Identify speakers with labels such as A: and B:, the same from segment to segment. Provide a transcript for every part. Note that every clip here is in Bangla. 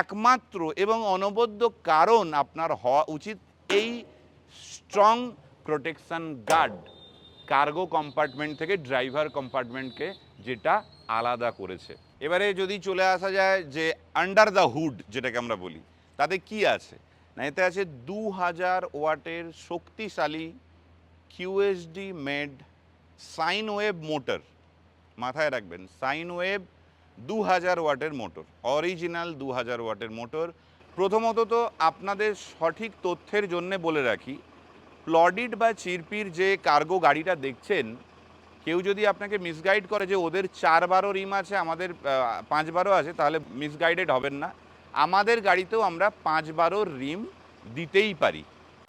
A: একমাত্র এবং অনবদ্য কারণ আপনার হওয়া উচিত এই strong protection guard cargo compartment থেকে ড্রাইভার কম্পার্টমেন্টকে যেটা আলাদা করেছে। এবারে যদি চলে আসা যায় যে আন্ডার দ্য হুড যেটাকে আমরা বলি, তাতে কি আছে? না, এতে আছে দু হাজার ওয়াটের শক্তিশালী QSD made sine wave motor মাথায় রাখবেন সাইন ওয়েভ দু হাজার ওয়াটের মোটর অরিজিনাল দু হাজার ওয়াটের মোটর। প্রথমত তো আপনাদের সঠিক তথ্যের জন্য বলে রাখি, প্লডিড বা চিরপির যে কার্গো গাড়িটা দেখছেন, কেউ যদি আপনাকে মিসগাইড করে যে ওদের চার বারো রিম আছে, আমাদের পাঁচ বারো আছে, তাহলে মিসগাইডেড হবেন না। আমাদের গাড়িতেও আমরা পাঁচ বারোর রিম দিতেই পারি।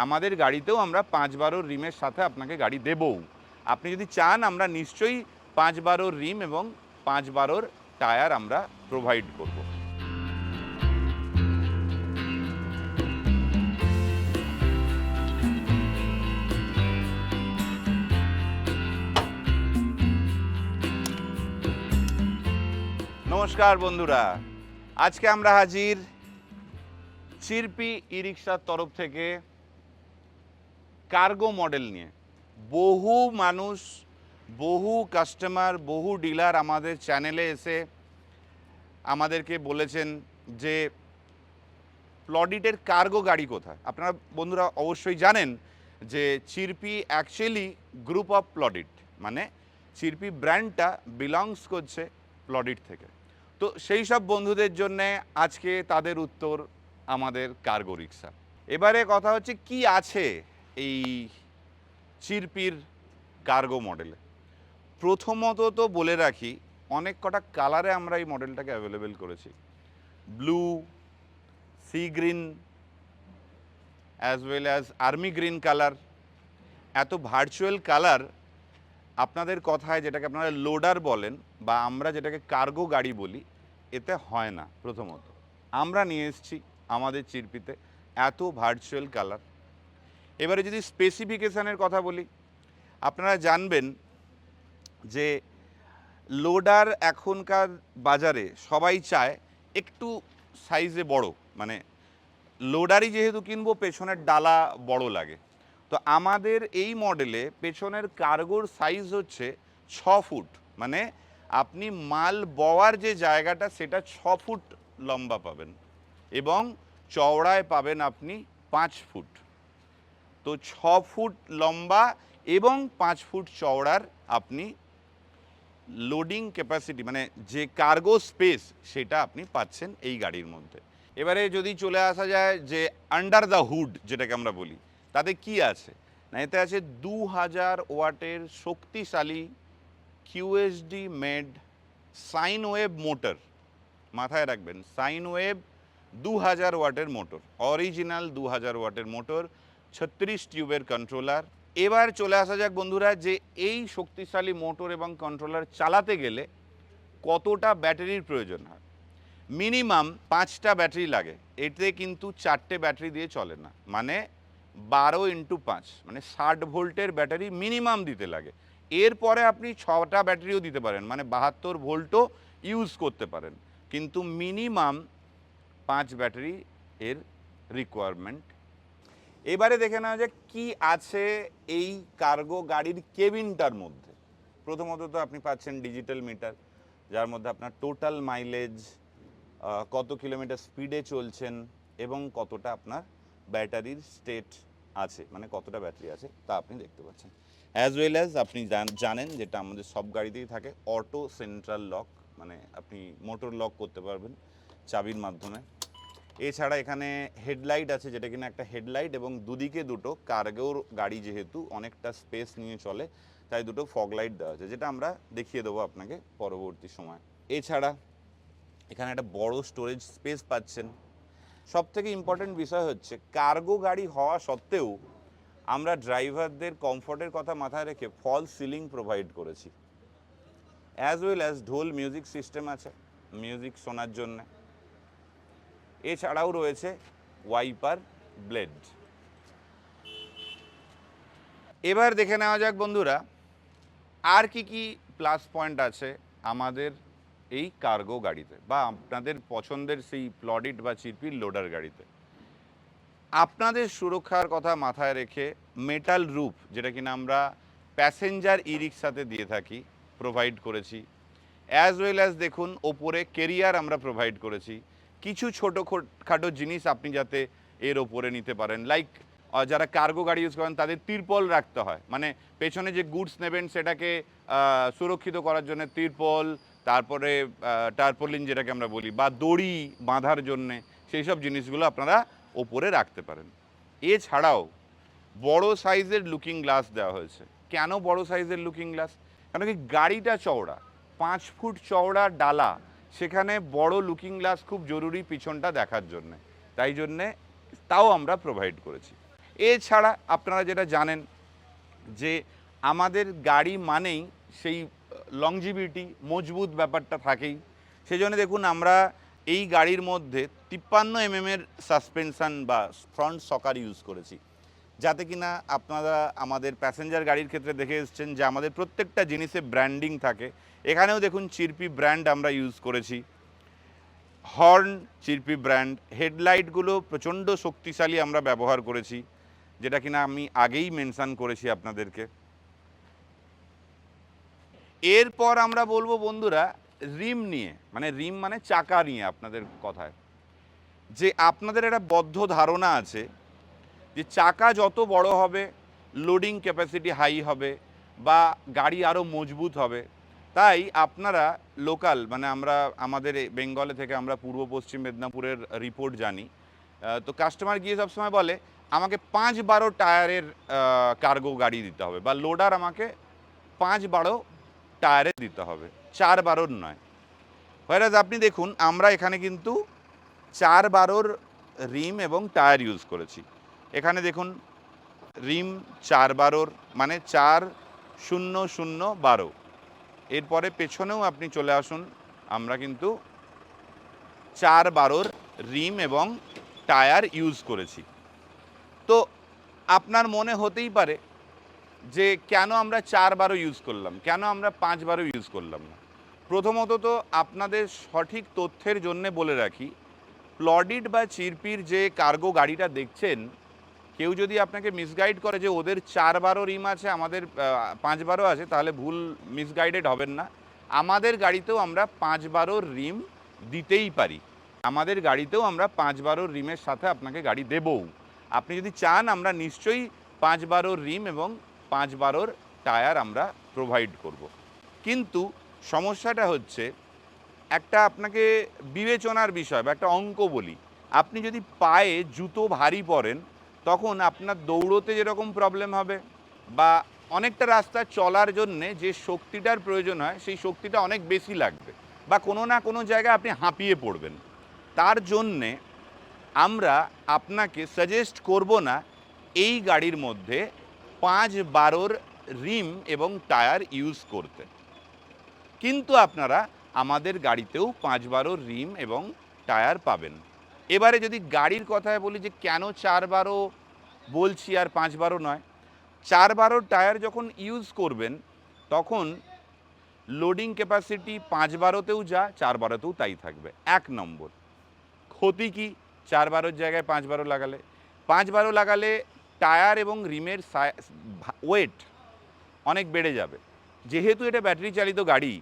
A: আমাদের গাড়িতেও আমরা পাঁচ বারোর রিমের সাথে আপনাকে গাড়ি দেবও। আপনি যদি চান, আমরা নিশ্চয়ই পাঁচ বারোর রিম এবং পাঁচ বারোর টায়ার আমরা প্রোভাইড করব। নমস্কার বন্ধুরা, আজকে আমরা হাজির চিরপি ই রিক্সার তরফ থেকে কার্গো মডেল নিয়ে। বহু মানুষ বহু কাস্টমার বহু ডিলার আমাদের চ্যানেলে এসে আমাদেরকে বলেছেন যে প্লডিটের কার্গো গাড়ি কোথায়? আপনারা বন্ধুরা অবশ্যই জানেন যে চিরপি অ্যাকচুয়ালি গ্রুপ অফ প্লডিট মানে চিরপি ব্র্যান্ডটা বিলংস করছে প্লডিট থেকে। তো সেই সব বন্ধুদের জন্য আজকে তাদের উত্তর আমাদের কার্গো রিক্সা এবারে কথা হচ্ছে কি আছে এই চিরপির কার্গো মডেলে প্রথমত তো বলে রাখি, অনেক কটা কালারে আমরা এই মডেলটাকে অ্যাভেলেবেল করেছি। Blue sea green as well as army green colour এত ভার্চুয়াল কালার আপনাদের কথায় যেটাকে আপনারা লোডার বলেন বা আমরা যেটাকে কার্গো গাড়ি বলি, এতে হয় না প্রথমত। আমরা নিয়ে এসেছি আমাদের চিরপিতে এত ভার্চুয়াল কালার এবারে যদি স্পেসিফিকেশানের কথা বলি, আপনারা জানবেন যে লোডার এখনকার বাজারে সবাই চায় একটু সাইজে বড় মানে লোডারই যেহেতু কিনবো, পেছনের ডালা বড় লাগে। তো আমাদের এই মডেলে পেছনের কার্গোর সাইজ হচ্ছে ছ ফুট মানে আপনি মাল বওয়ার যে জায়গাটা, সেটা ছ ফুট লম্বা পাবেন এবং চওড়ায় পাবেন আপনি পাঁচ ফুট। তো ছ ফুট লম্বা এবং পাঁচ ফুট চওড়ার আপনি লোডিং ক্যাপাসিটি মানে যে কার্গো স্পেস সেটা আপনি পাচ্ছেন এই গাড়ির মধ্যে। এবারে যদি চলে আসা যায় যে আন্ডার দ্য হুড যেটাকে আমরা বলি, তাতে কি আছে? না, এতে আছে দু হাজার ওয়াটের শক্তিশালী QSD made sine wave motor মাথায় রাখবেন সাইন ওয়েভ দু হাজার ওয়াটের মোটর অরিজিনাল দু হাজার ওয়াটের মোটর ছত্রিশ টিউবের কন্ট্রোলার এবার চলে আসা যাক বন্ধুরা যে এই শক্তিশালী মোটর এবং কন্ট্রোলার চালাতে গেলে কতটা ব্যাটারির প্রয়োজন হয়। মিনিমাম পাঁচটা ব্যাটারি লাগে, এতে কিন্তু চারটে ব্যাটারি দিয়ে চলে না। মানে বারো ইন্টু পাঁচ মানে ষাট ভোল্টের ব্যাটারি মিনিমাম দিতে লাগে। এরপরে আপনি ছটা ব্যাটারিও দিতে পারেন মানে বাহাত্তর ভোল্টও ইউজ করতে পারেন। কিন্তু মিনিমাম পাঁচ ব্যাটারি এর রিকোয়ারমেন্ট এবারে দেখে নেওয়া যাক কি আছে এই কার্গো গাড়ির কেবিনটার মধ্যে। প্রথমত তো আপনি পাচ্ছেন ডিজিটাল মিটার যার মধ্যে আপনার টোটাল মাইলেজ কত কিলোমিটার স্পিডে চলছেন এবং কতটা আপনার ব্যাটারির স্টেট আছে মানে কতটা ব্যাটারি আছে তা আপনি দেখতে পাচ্ছেন। অ্যাজ ওয়েল অ্যাজ আপনি জান- জানেন যেটা আমাদের সব গাড়িতেই থাকে অটো সেন্ট্রাল লক মানে আপনি মোটর লক করতে পারবেন চাবির মাধ্যমে। এছাড়া এখানে হেডলাইট আছে যেটা কিনা একটা হেডলাইট এবং দুদিকে দুটো কার্গোর গাড়ি যেহেতু অনেকটা স্পেস নিয়ে চলে, তাই দুটো ফগ লাইট দেওয়া আছে, যেটা আমরা দেখিয়ে দেবো আপনাকে পরবর্তী সময়। এছাড়া এখানে একটা বড় স্টোরেজ স্পেস পাচ্ছেন। সব থেকে ইম্পর্টেন্ট বিষয় হচ্ছে, কার্গো গাড়ি হওয়া সত্ত্বেও আমরা ড্রাইভারদের কমফোর্টের কথা মাথায় রেখে ফল সিলিং প্রোভাইড করেছি। অ্যাজ ওয়েল অ্যাজ ঢোল মিউজিক সিস্টেম আছে, মিউজিক শোনার জন্যে। এছাড়াও রয়েছে ওয়াইপার ব্লেড এবার দেখে নেওয়া যাক বন্ধুরা, আর কি কি প্লাস পয়েন্ট আছে আমাদের এই কার্গো গাড়িতে বা আপনাদের পছন্দের সেই প্লডিট বা চিরপির লোডার গাড়িতে। আপনাদের সুরক্ষার কথা মাথায় রেখে মেটাল রুফ, যেটা কিনা আমরা প্যাসেঞ্জার ই রিক্সাতে দিয়ে থাকি প্রোভাইড করেছি। অ্যাজ ওয়েল অ্যাজ দেখুন, ওপরে কেরিয়ার আমরা প্রোভাইড করেছি। কিছু ছোটো খাটো জিনিস আপনি যাতে এর ওপরে নিতে পারেন। লাইক যারা কার্গো গাড়ি ইউজ করেন, তাদের তিরপল রাখতে হয়। মানে পেছনে যে গুডস নেবেন, সেটাকে সুরক্ষিত করার জন্য তিরপল, তারপরে টার্পোলিন যেটাকে আমরা বলি, বা দড়ি বাঁধার জন্যে, সেই সব জিনিসগুলো আপনারা ওপরে রাখতে পারেন। এছাড়াও, বড় সাইজের লুকিং গ্লাস দেওয়া হয়েছে। কেন বড় সাইজের লুকিং গ্লাস কেন কি গাড়িটা চওড়া, পাঁচ ফুট চওড়া ডালা সেখানে বড় লুকিং গ্লাস খুব জরুরি পিছনটা দেখার জন্য। তাই জন্যে তাও আমরা প্রোভাইড করেছি। এছাড়া আপনারা যেটা জানেন যে আমাদের গাড়ি মানেই সেই লংজিভিটি মজবুত ব্যাপারটা থাকেই। সেই জন্য দেখুন আমরা এই গাড়ির মধ্যে তিপ্পান্ন এমএমের সাসপেনশন বা ফ্রন্ট সকার ইউজ করেছি। যাতে কিনা আপনারা আমাদের প্যাসেঞ্জার গাড়ির ক্ষেত্রে দেখে এসছেন যে আমাদের প্রত্যেকটা জিনিসে ব্র্যান্ডিং থাকে। এখানেও দেখুন চিরপি ব্র্যান্ড আমরা ইউজ করেছি। হর্ন চিরপি ব্র্যান্ড হেডলাইটগুলো প্রচণ্ড শক্তিশালী আমরা ব্যবহার করেছি, যেটা কিনা আমি আগেই মেনশান করেছি আপনাদেরকে। এরপর আমরা বলব বন্ধুরা রিম নিয়ে মানে রিম মানে চাকা নিয়ে আপনাদের কথায়। যে আপনাদের একটা বদ্ধ ধারণা আছে যে চাকা যত বড় হবে লোডিং ক্যাপাসিটি হাই হবে বা গাড়ি আরও মজবুত হবে, তাই আপনারা লোকাল মানে আমরা আমাদের বেঙ্গলে থেকে আমরা পূর্ব, পশ্চিম মেদিনীপুরের রিপোর্ট জানি। তো কাস্টমার গিয়ে সবসময় বলে, আমাকে পাঁচ বারো টায়ারের কার্গো গাড়ি দিতে হবে বা লোডার আমাকে পাঁচ বারো টায়ারে দিতে হবে। চার বারোর নয়। হোয়ারাজ আপনি দেখুন, আমরা এখানে কিন্তু চার বারোর রিম এবং টায়ার ইউজ করেছি। এখানে দেখুন, রিম চার বারোর মানে চার শূন্য শূন্য বারো। এরপরে পেছনেও আপনি চলে আসুন, আমরা কিন্তু চার বারোর রিম এবং টায়ার ইউজ করেছি। তো আপনার মনে হতেই পারে যে কেন আমরা চার বারো ইউজ করলাম, কেন আমরা পাঁচ বারো ইউজ করলাম না? প্রথমত তো আপনাদের সঠিক তথ্যের জন্যে বলে রাখি, প্লডিড বা চিরপির যে কার্গো গাড়িটা দেখছেন কেউ যদি আপনাকে মিসগাইড করে যে ওদের চার বারো রিম আছে আমাদের আহ, পাঁচ বারো আছে তাহলে ভুল মিসগাইডেড হবেন না। আমাদের গাড়িতেও আমরা পাঁচ বারো রিম দিতেই পারি। আমাদের গাড়িতেও আমরা পাঁচ বারো রিমের সাথে আপনাকে গাড়ি দেবও। আপনি যদি চান আমরা নিশ্চয়ই পাঁচ বারোর রিম এবং পাঁচ বারোর টায়ার আমরা প্রোভাইড করব। কিন্তু সমস্যাটা হচ্ছে একটা আপনাকে বিবেচনার বিষয় বা একটা অঙ্ক বলি। আপনি যদি পায়ে জুতো ভারী পরেন তখন আপনার দৌড়োতে যেরকম প্রবলেম হবে বা অনেকটা রাস্তা চলার জন্যে যে শক্তিটার প্রয়োজন হয়, সেই শক্তিটা অনেক বেশি লাগবে বা কোনো না কোনো জায়গায় আপনি হাঁপিয়ে পড়বেন। তার জন্যে আমরা আপনাকে সাজেস্ট করব না এই গাড়ির মধ্যে পাঁচ বারোর রিম এবং টায়ার ইউজ করতে। কিন্তু আপনারা আমাদের গাড়িতেও পাঁচ বারো রিম এবং টায়ার পাবেন। এবারে যদি গাড়ির কথায় বলি যে কেন চার বারো বলছি আর পাঁচ বারো নয় চার বারো টায়ার যখন ইউজ করবেন, তখন লোডিং ক্যাপাসিটি পাঁচ বারোতেও যা চার বারোতেও তাই থাকবে। এক নম্বর, ক্ষতি কি? চার বারোর জায়গায় পাঁচ বারো লাগালে। পাঁচ বারো লাগালে টায়ার এবং রিমের ওয়েট অনেক বেড়ে যাবে। যেহেতু এটা ব্যাটারি চালিত গাড়ি,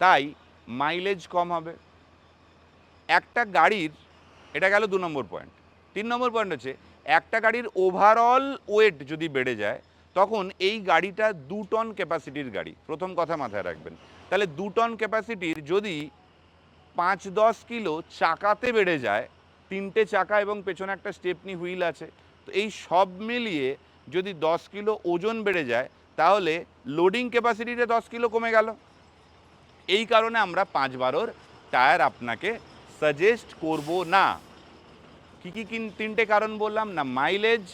A: তাই মাইলেজ কম হবে। একটা গাড়ির এটা গেল দু নম্বর পয়েন্ট তিন নম্বর পয়েন্ট হচ্ছে, একটা গাড়ির ওভারঅল ওয়েট যদি বেড়ে যায়, তখন এই গাড়িটা দু টন ক্যাপাসিটির গাড়ি। প্রথম কথা মাথায় রাখবেন। তাহলে দু টন ক্যাপাসিটির যদি পাঁচ দশ কিলো চাকাতে বেড়ে যায়, তিনটে চাকা এবং পেছনে একটা স্টেপনি হুইল আছে, তো এই সব মিলিয়ে যদি দশ কিলো ওজন বেড়ে যায়, তাহলে লোডিং ক্যাপাসিটিতে দশ কিলো কমে গেল। এই কারণে আমরা পাঁচ বারোর টায়ার আপনাকে সাজেস্ট করব না। কী কী কিন, তিনটে কারণ বললাম না মাইলেজ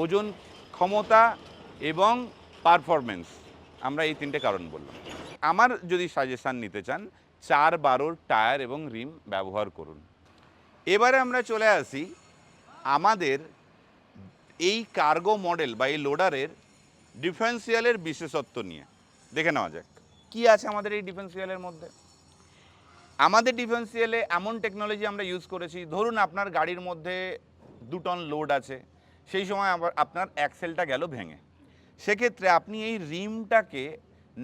A: ওজন ক্ষমতা এবং পারফরমেন্স আমরা এই তিনটে কারণ বললাম। আমার যদি সাজেশান নিতে চান, চার বারোর টায়ার এবং রিম ব্যবহার করুন। এবারে আমরা চলে আসি আমাদের এই কার্গো মডেল বা এই লোডারের ডিফারেন্সিয়ালের বিশেষত্ব নিয়ে। দেখে নেওয়া যাক। কি আছে আমাদের এই ডিফারেন্সিয়ালের মধ্যে? আমাদের ডিফেন্সিয়ালে এমন টেকনোলজি আমরা ইউজ করেছি, ধরুন আপনার গাড়ির মধ্যে দু টন লোড আছে, সেই সময় আবার আপনার অ্যাক্সেলটা গেল ভেঙে। সেক্ষেত্রে আপনি এই রিমটাকে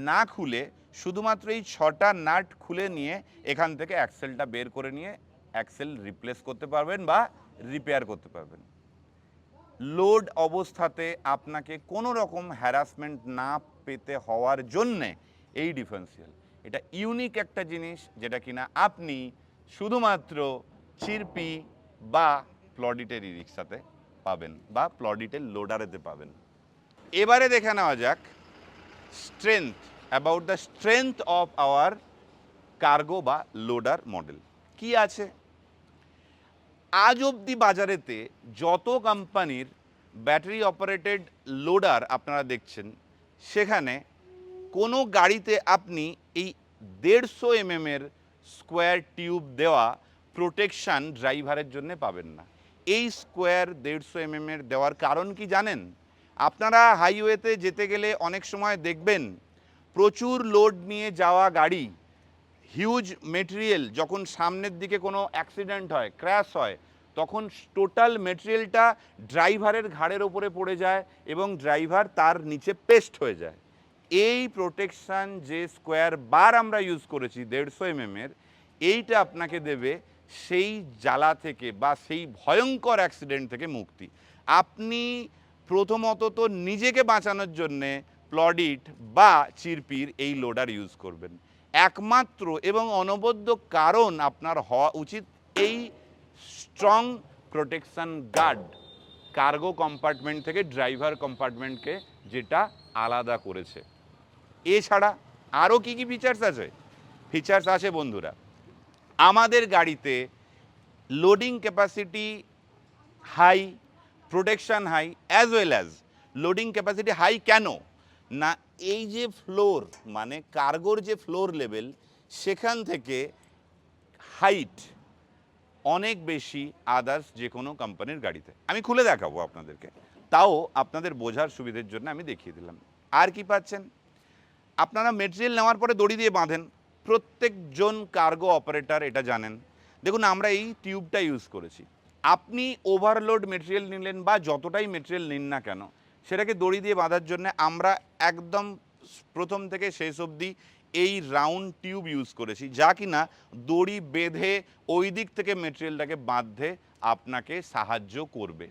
A: না খুলে শুধুমাত্র এই ছটা নাট খুলে নিয়ে এখান থেকে অ্যাক্সেলটা বের করে নিয়ে অ্যাক্সেল রিপ্লেস করতে পারবেন বা রিপেয়ার করতে পারবেন। লোড অবস্থাতে আপনাকে কোনো রকম হ্যারাসমেন্ট না পেতে হওয়ার জন্যে এই ডিফারেন্সিয়াল এটা ইউনিক একটা জিনিস যেটা কিনা আপনি শুধুমাত্র চিরপি বা প্লডিটের ই রিক্সাতে পাবেন বা প্লডিটের লোডারেতে পাবেন। এবারে দেখে নেওয়া যাক strength about the strength of our cargo বা লোডার মডেল কি আছে? আজ অবধি বাজারেতে যত কোম্পানির ব্যাটারি অপারেটেড লোডার আপনারা দেখছেন, সেখানে কোনো গাড়িতে আপনি এই দেড়শো এমএমের স্কোয়ার টিউব দেওয়া প্রোটেকশান ড্রাইভারের জন্য পাবেন না। এই স্কোয়ার দেড়শো এমএমের দেওয়ার কারণ কি জানেন? আপনারা হাইওয়েতে যেতে গেলে অনেক সময় দেখবেন, প্রচুর লোড নিয়ে যাওয়া গাড়ি, হিউজ মেটেরিয়াল, যখন সামনের দিকে কোনো অ্যাক্সিডেন্ট হয়, ক্র্যাশ হয়, তখন টোটাল মেটেরিয়ালটা ড্রাইভারের ঘাড়ের ওপরে পড়ে যায় এবং ড্রাইভার তার নিচে পেস্ট হয়ে যায়। এই প্রোটেকশান যে স্কোয়ার বার আমরা ইউজ করেছি দেড়শো এমএমের এইটা আপনাকে দেবে সেই জ্বালা থেকে বা সেই ভয়ঙ্কর অ্যাক্সিডেন্ট থেকে মুক্তি। আপনি প্রথমত তো নিজেকে বাঁচানোর জন্যে প্লডিট বা চিরপির এই লোডার ইউজ করবেন। একমাত্র এবং অনবদ্য কারণ আপনার হওয়া উচিত এই strong protection guard cargo compartment থেকে ড্রাইভার কম্পার্টমেন্টকে যেটা আলাদা করেছে। এছাড়া আরও কী কী ফিচার্স আছে? ফিচার্স আছে বন্ধুরা, আমাদের গাড়িতে loading capacity high protection high as well as loading capacity high কেন? না, এই যে ফ্লোর মানে কার্গোর যে ফ্লোর লেভেল সেখান থেকে হাইট অনেক বেশি আদার্স যে কোনো কোম্পানির গাড়িতে। আমি খুলে দেখাবো আপনাদেরকে, তাও আপনাদের বোঝার সুবিধের জন্য আমি দেখিয়ে দিলাম। আর কি পাচ্ছেন? আপনারা মেটেরিয়াল নেওয়ার পরে দড়ি দিয়ে বাঁধেন, প্রত্যেকজন কার্গো অপারেটর এটা জানেন। দেখুন, আমরা এই টিউবটা ইউজ করেছি। আপনি ওভারলোড মেটেরিয়াল নিলেন বা যতটাই মেটেরিয়াল নিন না কেন, সেটাকে দড়ি দিয়ে বাঁধার জন্য আমরা একদম প্রথম থেকে শেষ অবধি এই রাউন্ড টিউব ইউজ করেছি, যা কিনা দড়ি বেঁধে ওই দিক থেকে মেটেরিয়ালটাকে বাঁধতে আপনাকে সাহায্য করবে।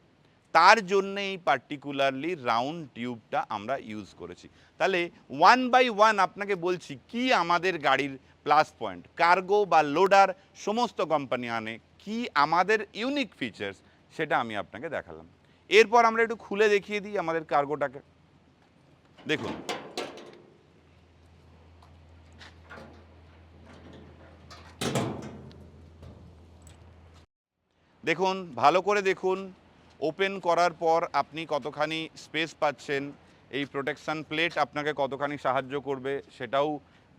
A: তার জন্য এই পার্টিকুলারলি রাউন্ড টিউবটা আমরা ইউজ করেছি। তাহলে ওয়ান বাই ওয়ান আপনাকে বলছি, কি আমাদের গাড়ির প্লাস পয়েন্ট কার্গো বা লোডার সমস্ত কোম্পানি আনে, কি আমাদের ইউনিক ফিচার্স সেটা আমি আপনাকে দেখালাম। এরপর আমরা একটু খুলে দেখিয়ে দিই আমাদের কার্গোটাকে দেখুন। দেখুন, ভালো করে দেখুন। ওপেন করার পর আপনি কতখানি স্পেস পাচ্ছেন, এই প্রোটেকশান প্লেট আপনাকে কতখানি সাহায্য করবে সেটাও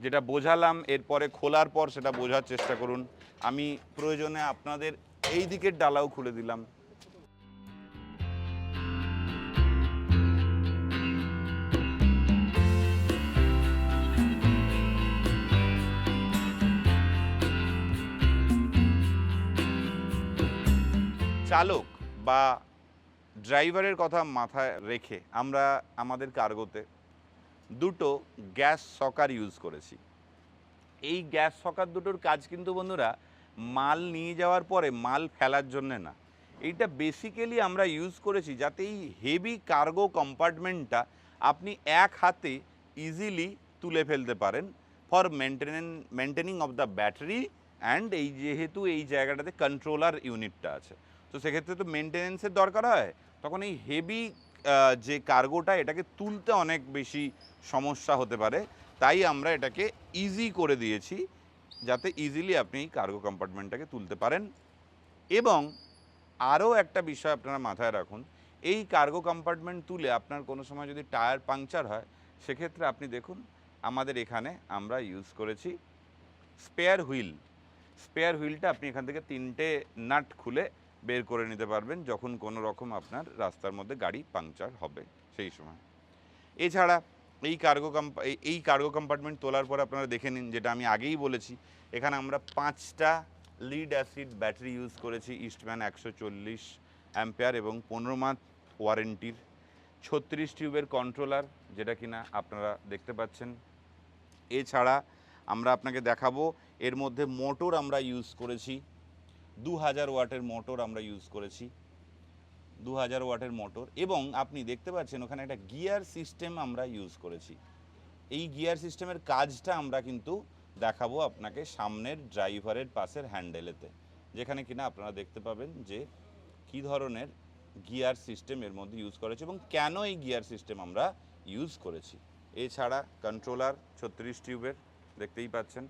A: যেটা বোঝালাম, এরপরে খোলার পর সেটা বোঝার চেষ্টা করুন। আমি প্রয়োজনে আপনাদের এই দিকের ডালাও খুলে দিলাম। চালক বা ড্রাইভারের কথা মাথায় রেখে আমরা আমাদের কার্গোতে দুটো গ্যাস সকার ইউজ করেছি। এই গ্যাস সকার দুটোর কাজ কিন্তু বন্ধুরা মাল নিয়ে যাওয়ার পরে মাল ফেলার জন্যে না। এইটা বেসিক্যালি আমরা ইউজ করেছি যাতে এই হেভি কার্গো কম্পার্টমেন্টটা আপনি এক হাতে ইজিলি তুলে ফেলতে পারেন for maintenance maintaining of the battery and এই যেহেতু এই জায়গাটাতে কন্ট্রোলার ইউনিটটা আছে। তো সেক্ষেত্রে তো মেনটেনেন্সের দরকার হয়। তখন এই হেভি যে কার্গোটা এটাকে তুলতে অনেক বেশি সমস্যা হতে পারে। তাই আমরা এটাকে ইজি করে দিয়েছি, যাতে ইজিলি আপনি কার্গো কম্পার্টমেন্টটাকে তুলতে পারেন। এবং আরও একটা বিষয় আপনারা মাথায় রাখুন, এই কার্গো কম্পার্টমেন্ট তুলে আপনার কোনো সময় যদি টায়ার পাংচার হয়, সেক্ষেত্রে আপনি দেখুন, আমাদের এখানে আমরা ইউজ করেছি স্পেয়ার হুইল স্পেয়ার হুইলটা আপনি এখান থেকে তিনটে নাট খুলে বের করে নিতে পারবেন যখন কোনো রকম আপনার রাস্তার মধ্যে গাড়ি পাংচার হবে সেই সময়। এছাড়া এই কার্গো এই কার্গো কম্পার্টমেন্ট তোলার পর আপনারা দেখে নিন, যেটা আমি আগেই বলেছি, এখানে আমরা পাঁচটা লিড অ্যাসিড ব্যাটারি ইউজ করেছি ইস্টম্যান একশো চল্লিশ অ্যাম্পেয়ার এবং পনেরো মাস ওয়ারেন্টির ছত্রিশ টিউবের কন্ট্রোলার যেটা কিনা আপনারা দেখতে পাচ্ছেন। এছাড়া আমরা আপনাকে দেখাবো, এর মধ্যে মোটর আমরা ইউজ করেছি দু হাজার ওয়াটের মোটর আমরা ইউজ করেছি। দু হাজার ওয়াটের মোটর এবং আপনি দেখতে পাচ্ছেন ওখানে একটা গিয়ার সিস্টেম আমরা ইউজ করেছি। এই গিয়ার সিস্টেমের কাজটা আমরা কিন্তু দেখাবো আপনাকে সামনের ড্রাইভারের পাশের হ্যান্ডেলেতে, যেখানে কিনা আপনারা দেখতে পাবেন যে কী ধরনের গিয়ার সিস্টেম এর মধ্যে ইউজ করেছি এবং কেন এই গিয়ার সিস্টেম আমরা ইউজ করেছি। এছাড়া কন্ট্রোলার ছত্রিশ টিউবের, দেখতেই পাচ্ছেন।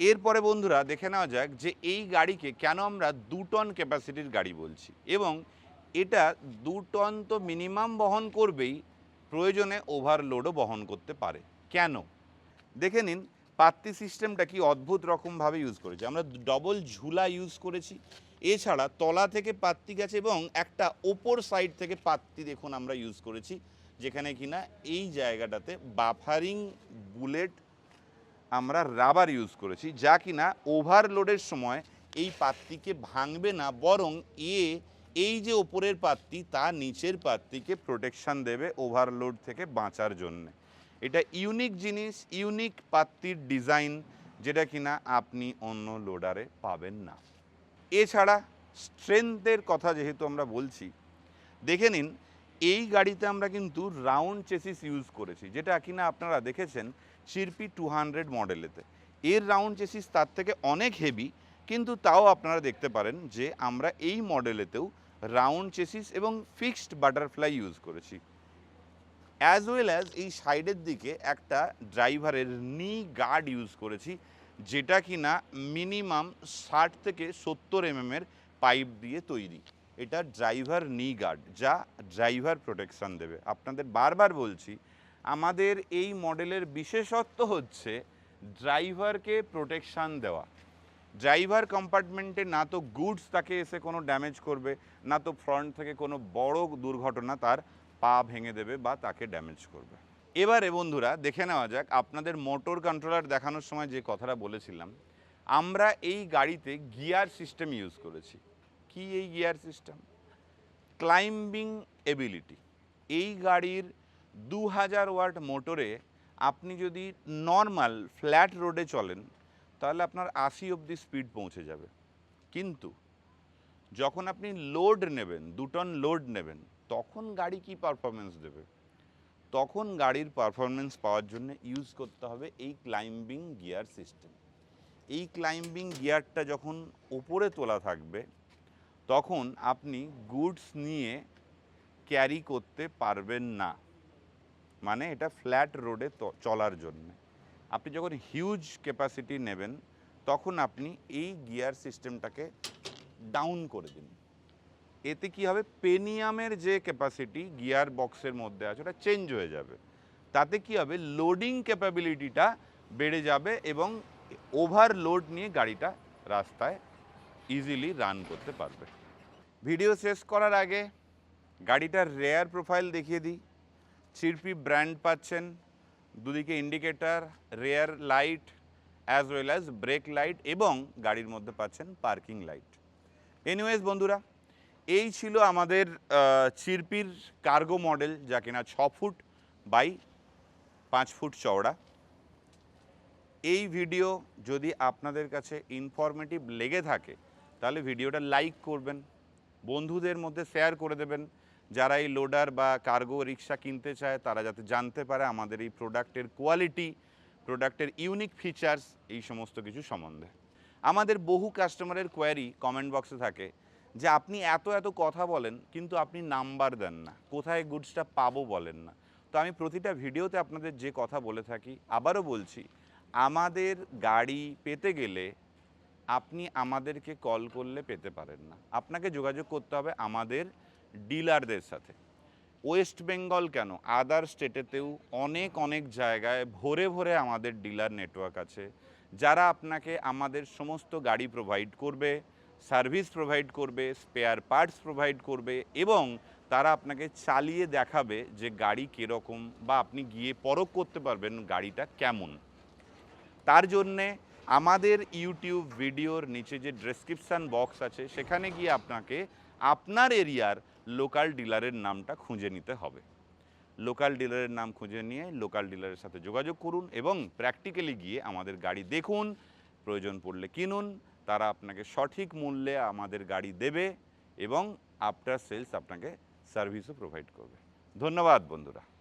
A: এরপরে বন্ধুরা দেখে নেওয়া যাক যে এই গাড়িকে কেন আমরা দু টন ক্যাপাসিটির গাড়ি বলছি। এবং এটা দু টন তো মিনিমাম বহন করবেই, প্রয়োজনে ওভারলোডও বহন করতে পারে। কেন? দেখে নিন, পাত্তি সিস্টেমটা কি অদ্ভুত রকমভাবে ইউজ করেছি। আমরা ডবল ঝুলা ইউজ করেছি। এছাড়া তলা থেকে পাত্তি গেছে এবং একটা ওপর সাইড থেকে পাত্তি দেখুন আমরা ইউজ করেছি, যেখানে কিনা এই জায়গাটাতে বাফারিং বুলেট আমরা রাবার ইউজ করেছি, যা কিনা ওভারলোডের সময় এই পাত্তিকে ভাঙবে না, বরং এ, এই যে ওপরের পাত্তি তা নিচের পাত্তিকে প্রোটেকশন দেবে ওভারলোড থেকে বাঁচার জন্য। এটা ইউনিক জিনিস ইউনিক পাত্তির ডিজাইন যেটা কিনা আপনি অন্য লোডারে পাবেন না। এছাড়া স্ট্রেংথের কথা যেহেতু আমরা বলছি, দেখে নিন, এই গাড়িতে আমরা কিন্তু রাউন্ড চেসিস ইউজ করেছি, যেটা কিনা আপনারা দেখেছেন শিরপি টু হান্ড্রেড মডেলেতে এর রাউন্ড চেসিস তার থেকে অনেক হেভি কিন্তু তাও আপনারা দেখতে পারেন যে আমরা এই মডেলেতেও রাউন্ড চেসিস এবং ফিক্সড বাটারফ্লাই ইউজ করেছি। অ্যাজ ওয়েল অ্যাজ এই সাইডের দিকে একটা ড্রাইভারের নি গার্ড ইউজ করেছি, যেটা কিনা মিনিমাম ষাট থেকে সত্তর এমএমের পাইপ দিয়ে তৈরি। এটা ড্রাইভার নি গার্ড যা ড্রাইভার প্রোটেকশন দেবে। আপনাদের বারবার বলছি আমাদের এই মডেলের বিশেষত্ব হচ্ছে ড্রাইভারকে প্রোটেকশান দেওয়া। ড্রাইভার কম্পার্টমেন্টে না তো গুডস তাকে এসে কোনো ড্যামেজ করবে, না তো ফ্রন্ট থেকে কোনো বড় দুর্ঘটনা তার পা ভেঙে দেবে বা তাকে ড্যামেজ করবে। এবারে বন্ধুরা, দেখে নেওয়া যাক আপনাদের মোটর কন্ট্রোলার দেখানোর সময় যে কথাটা বলেছিলাম, আমরা এই গাড়িতে গিয়ার সিস্টেম ইউজ করেছি। কি এই গিয়ার সিস্টেম ক্লাইম্বিং এবিলিটি এই গাড়ির দু হাজার ওয়াট মোটরে আপনি যদি নর্মাল ফ্ল্যাট রোডে চলেন, তাহলে আপনার আশি অবধি স্পিড পৌঁছে যাবে। কিন্তু যখন আপনি লোড নেবেন, দু টন লোড নেবেন, তখন গাড়ি কি পারফরমেন্স দেবে? তখন গাড়ির পারফরমেন্স পাওয়ার জন্য ইউজ করতে হবে এই ক্লাইম্বিং গিয়ার সিস্টেম এই ক্লাইম্বিং গিয়ারটা যখন ওপরে তোলা থাকবে, তখন আপনি গুডস নিয়ে ক্যারি করতে পারবেন না। মানে এটা ফ্ল্যাট রোডে চলার জন্য। আপনি যখন হিউজ ক্যাপাসিটি নেবেন, তখন আপনি এই গিয়ার সিস্টেমটাকে ডাউন করে দিন। এতে কি হবে? পেনিয়ামের যে ক্যাপাসিটি গিয়ার বক্সের মধ্যে আছে, ওটা চেঞ্জ হয়ে যাবে। তাতে কি হবে? লোডিং ক্যাপাবিলিটিটা বেড়ে যাবে এবং ওভারলোড নিয়ে গাড়িটা রাস্তায় ইজিলি রান করতে পারবে। ভিডিও শেষ করার আগে গাড়িটার রেয়ার প্রোফাইল দেখিয়ে দিই। চিরপি ব্র্যান্ড পাচ্ছেন, দুদিকে indicator, rear light as well as brake light এবং গাড়ির মধ্যে পাচ্ছেন পার্কিং লাইট এনিওয়েজ বন্ধুরা, এই ছিল আমাদের চিরপির কার্গো মডেল যা কিনা ছ ফুট বাই পাঁচ ফুট চওড়া। এই ভিডিও যদি আপনাদের কাছে ইনফরমেটিভ লেগে থাকে, তাহলে ভিডিওটা লাইক করবেন, বন্ধুদের মধ্যে শেয়ার করে দেবেন যারা এই লোডার বা কার্গো রিক্সা কিনতে চায়, তারা যাতে জানতে পারে আমাদের এই প্রোডাক্টের কোয়ালিটি প্রোডাক্টের ইউনিক ফিচার্স এই সমস্ত কিছু সম্বন্ধে। আমাদের বহু কাস্টমারের কোয়ারি কমেন্ট বক্সে থাকে যে, আপনি এত এত কথা বলেন, কিন্তু আপনি নাম্বার দেন না। কোথায় গুডসটা পাবো বলেন না? তো আমি প্রতিটা ভিডিওতে আপনাদের যে কথা বলে থাকি, আবারও বলছি, আমাদের গাড়ি পেতে গেলে আপনি আমাদেরকে কল করলে পেতে পারেন না। আপনাকে যোগাযোগ করতে হবে আমাদের ডিলারদের সাথে। ওয়েস্ট বেঙ্গল কেন? আদার স্টেটেতেও অনেক অনেক জায়গায় ভরে ভরে আমাদের ডিলার নেটওয়ার্ক আছে, যারা আপনাকে আমাদের সমস্ত গাড়ি প্রোভাইড করবে সার্ভিস প্রোভাইড করবে স্পেয়ার পার্টস প্রোভাইড করবে এবং তারা আপনাকে চালিয়ে দেখাবে যে গাড়ি কীরকম বা আপনি গিয়ে পরখ করতে পারবেন গাড়িটা কেমন। তার জন্যে আমাদের ইউটিউব ভিডিওর নিচে যে ডেসক্রিপশান বক্স আছে, সেখানে গিয়ে আপনাকে আপনার এরিয়ার লোকাল ডিলারের নামটা খুঁজে নিতে হবে। লোকাল ডিলারের নাম খুঁজে নিয়ে লোকাল ডিলারের সাথে যোগাযোগ করুন এবং প্র্যাকটিক্যালি গিয়ে আমাদের গাড়ি দেখুন, প্রয়োজন পড়লে কিনুন, তারা আপনাকে সঠিক মূল্যে আমাদের গাড়ি দেবে এবং আফটার সেলস আপনাকে সার্ভিসও প্রোভাইড করবে। ধন্যবাদ বন্ধুরা।